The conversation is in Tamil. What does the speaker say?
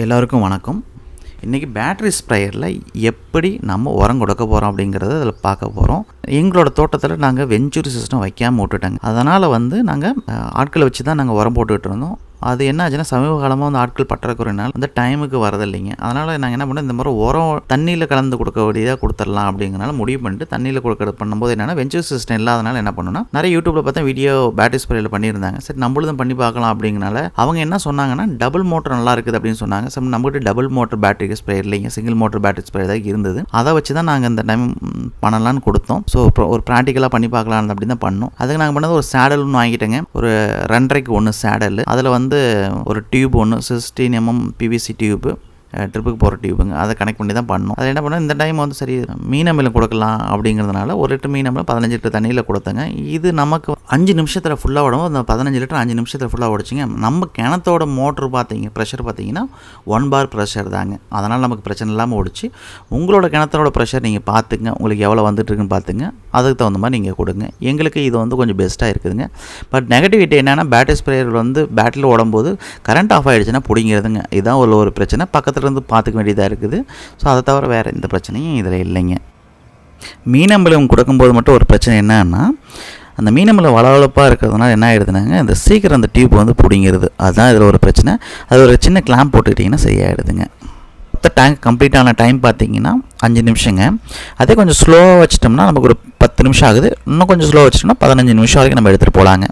எல்லோருக்கும் வணக்கம். இன்றைக்கி பேட்ரி ஸ்ப்ரேயரில் எப்படி நம்ம உரம் கொடுக்க போகிறோம் அப்படிங்கிறத அதில் பார்க்க போகிறோம் எங்களோட தோட்டத்தில் நாங்கள் வெஞ்சூரி சிஸ்டம் வைக்காமல் விட்டுட்டாங்க. அதனால் வந்து நாங்கள் ஆட்களை வச்சு தான் நாங்கள் உரம் போட்டுக்கிட்டு இருந்தோம். அது என்ன ஆச்சுன்னா சமீப காலமாக வந்து ஆட்கள் பற்றாக்குறையினால் வந்து டைமுக்கு வரதில்லைங்க. அதனால் நாங்கள் என்ன பண்ணோம் இந்த மாதிரி உரம் தண்ணியில் கலந்து கொடுக்க வேண்டியதாக கொடுத்துடலாம் அப்படிங்கிறனால முடிவு பண்ணிட்டு தண்ணியில் கொடுக்க பண்ணும்போது என்னென்னா வெஞ்சர் சிஸ்டம் இல்லாதனால என்ன பண்ணோம்னா நிறைய யூடியூப்பில் பார்த்தா வீடியோ பேட்டரி ஸ்ப்ரேயில் பண்ணியிருந்தாங்க. சரி நம்மளும் பண்ணி பார்க்கலாம் அப்படிங்கனால அவங்க என்ன சொன்னாங்கன்னா டபுள் மோட்டர் நல்லா இருக்குது அப்படின்னு சொன்னாங்க. சம் நம்மகிட்ட டபுள் மோட்டர் பேட்டரி ஸ்ப்ரே இல்லைங்க. சிங்கிள் மோட்டர் பேட்டரி ஸ்ப்ரே தான் இருந்தது. அதை வச்சு தான் நாங்கள் இந்த டைம் பண்ணலான்னு கொடுத்தோம். ஸோ ஒரு ப்ராக்டிக்கலாக பண்ணி பார்க்கலாம் அப்படின்னு தான் பண்ணோம். அதுக்கு நாங்கள் பண்ணது ஒரு சேடல் ஒன்று வாங்கிட்டேங்க. ஒரு ரெண்டரைக்கு ஒன்று சேடல் அதில் வந்து ஒரு டியூப் ஒன்று சிக்ஸ்டீன் எம்எம் பிவிசி டியூப்பு ட்ரிப்புக்கு போகிற டியூபுங்க அதை கனெக்ட் பண்ணி தான் பண்ணோம் அதை என்ன பண்ணோம் இந்த டைம் வந்து சரி மீன் அமிலம் கொடுக்கலாம் அப்படிங்கிறதுனால ஒரு லிட்டர் மீன் அமிலம் பதினஞ்சு லிட்டர் தண்ணியில் கொடுத்தங்க. இது நமக்கு அஞ்சு நிமிஷத்தில் ஃபுல்லாக விடும் அந்த பதினஞ்சு லிட்டர் அஞ்சு நிமிஷத்தில் ஃபுல்லாக உடச்சிங்க நம்ம கிணத்தோட மோட்ரு பார்த்தீங்க ப்ரெஷர் பார்த்தீங்கன்னா ஒன் பார் ப்ரெஷர் தாங்க. அதனால் நமக்கு பிரச்சனை இல்லாமல் ஓடிச்சு. உங்களோட கிணத்தோட ப்ரெஷர் நீங்கள் பார்த்துங்க உங்களுக்கு எவ்வளோ வந்துட்டுருக்குன்னு பார்த்துங்க அதுக்கு தகுந்த மாதிரி நீங்கள் கொடுங்க. எங்களுக்கு இது வந்து கொஞ்சம் பெஸ்ட்டாக இருக்குதுங்க. பட் நெகட்டிவிட்டி என்னென்னா பேட்டரி ஸ்ப்ரேயர் வந்து பேட்டரியில் ஓடும்போது கரண்ட் ஆஃப் ஆகிடுச்சுன்னா பிடிங்கிறதுங்க. இதுதான் ஒரு ஒரு பிரச்சனை. பக்கத்தில் இருந்து பார்த்துக்க வேண்டியதாக இருக்குது. ஸோ அதை தவிர வேறு எந்த பிரச்சனையும் இதில் இல்லைங்க. மீனம்பலம் கொடுக்கும்போது மட்டும் ஒரு பிரச்சனை என்னன்னா அந்த மீனம்பலம் வளவளப்பாக இருக்கிறதுனால என்ன ஆகிடுதுனாங்க இந்த சீக்கிரம் அந்த டியூப் வந்து பிடிங்கிறது அதுதான் இதில் ஒரு பிரச்சனை. அது ஒரு சின்ன கிளாம்ப் போட்டுக்கிட்டிங்கன்னா சரியாயிடுதுங்க. மொத்த டேங்க் கம்ப்ளீட் ஆன டைம் பார்த்தீங்கன்னா அஞ்சு நிமிஷங்க. அதே கொஞ்சம் ஸ்லோவாக வச்சிட்டோம்னா நமக்கு ஒரு பத்து நிமிஷம் ஆகுது. இன்னும் கொஞ்சம் ஸ்லோவாக வச்சிட்டோம்னா பதினஞ்சு நிமிஷம் வரைக்கும் நம்ம எடுத்துகிட்டு போகலாங்க